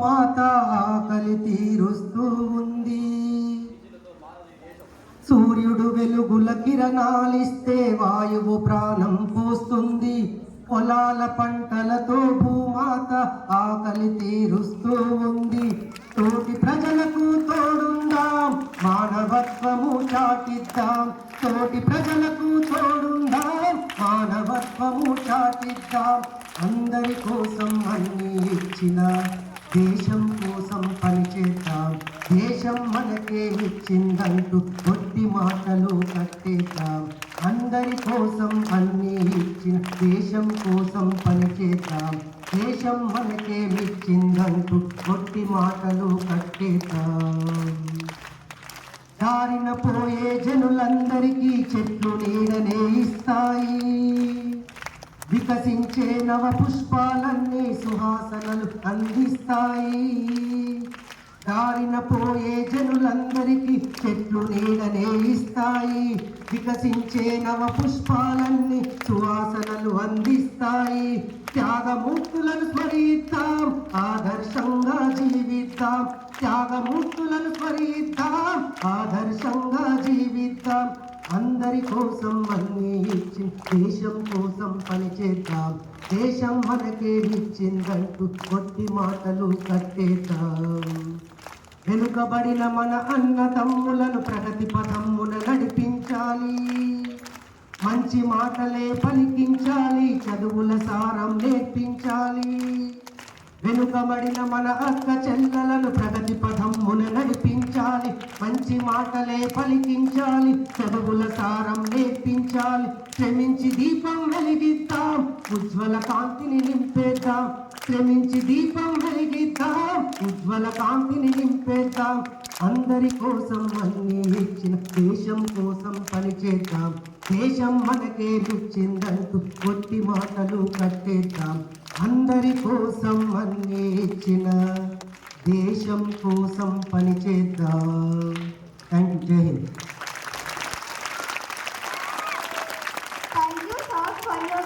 మాత ఆకలి తీరుస్తూ ఉంది. సూర్యుడు వెలుగుల కిరణాలిస్తే వాయువు ప్రాణం పోస్తుంది. పొలాల పంటలతో భూమాత ఆకలి తీరుస్తూ ఉంది. తోటి ప్రజలకు తోడుందాం మానవత్వము చాటిద్దాం. తోటి ప్రజలకు తోడుందాం మానవత్వము చాటిద్దాం. అందరి కోసం అన్ని ఇచ్చిన దేశం కోసం పనిచేద్దాం. దేశం మనకేమిచ్చిందంటూ కొద్ది మాటలు కట్టేద్దాం. అందరి కోసం అన్ని ఇచ్చిన దేశం కోసం పనిచేద్దాం. దేశం మనకేమిచ్చిందంటూ కొద్ది మాటలు కట్టేద్దాం. దారిన పోయే జనులందరికీ చెట్లు నీడనే ఇస్తాయి. వికసించే నవ పుష్పాలన్నీ సుహాసనలు అందిస్తాయి. దారిన పోయే జనులందరికీ చెట్లు నీడనే ఇస్తాయి. వికసించే నవ పుష్పాలన్నీ సువాసనలు అందిస్తాయి. త్యాగమూర్తులను స్మరిద్దాం ఆదర్శంగా జీవిద్దాం. త్యాగమూర్తులను స్మరిద్దాం ఆదర్శంగా జీవిద్దాం. అందరి కోసం అన్ని ఇచ్చి దేశం కోసం పనిచేద్దాం దేశం మనకే ఇచ్చిందంటూ కొట్టి మాటలు కట్టేద్దాం. వెనుకబడిన మన అన్నదమ్ములను ప్రగతి పదమ్మున నడిపించాలి. మంచి మాటలే పలికించాలి చదువుల సారం నేర్పించాలి. వెనుకబడిన మన అక్క చెల్లెలను ప్రగతి పథమ్మున నడిపించాలి. మంచి మాటలే పలికించాలి. చదువుల సారం నేర్పించాలి. శ్రమించి దీపం వెలిగిద్దాం. ఉజ్వల కాంతిని నింపేద్దాం. శ్రమించి దీపం వెలిగిద్దాం. ఉజ్వల కాంతిని నింపేద్దాం. అందరి కోసం అన్ని ఇచ్చిన దేశం కోసం పనిచేద్దాం దేశం మనకే రుచిందంటూ కొట్టి మాటలు కట్టేద్దాం. అందరి కోసం అన్ని ఇచ్చిన దేశం కోసం పనిచేద్దాం థ్యాంక్ యూ. జై Hind. Thank you, sir, for your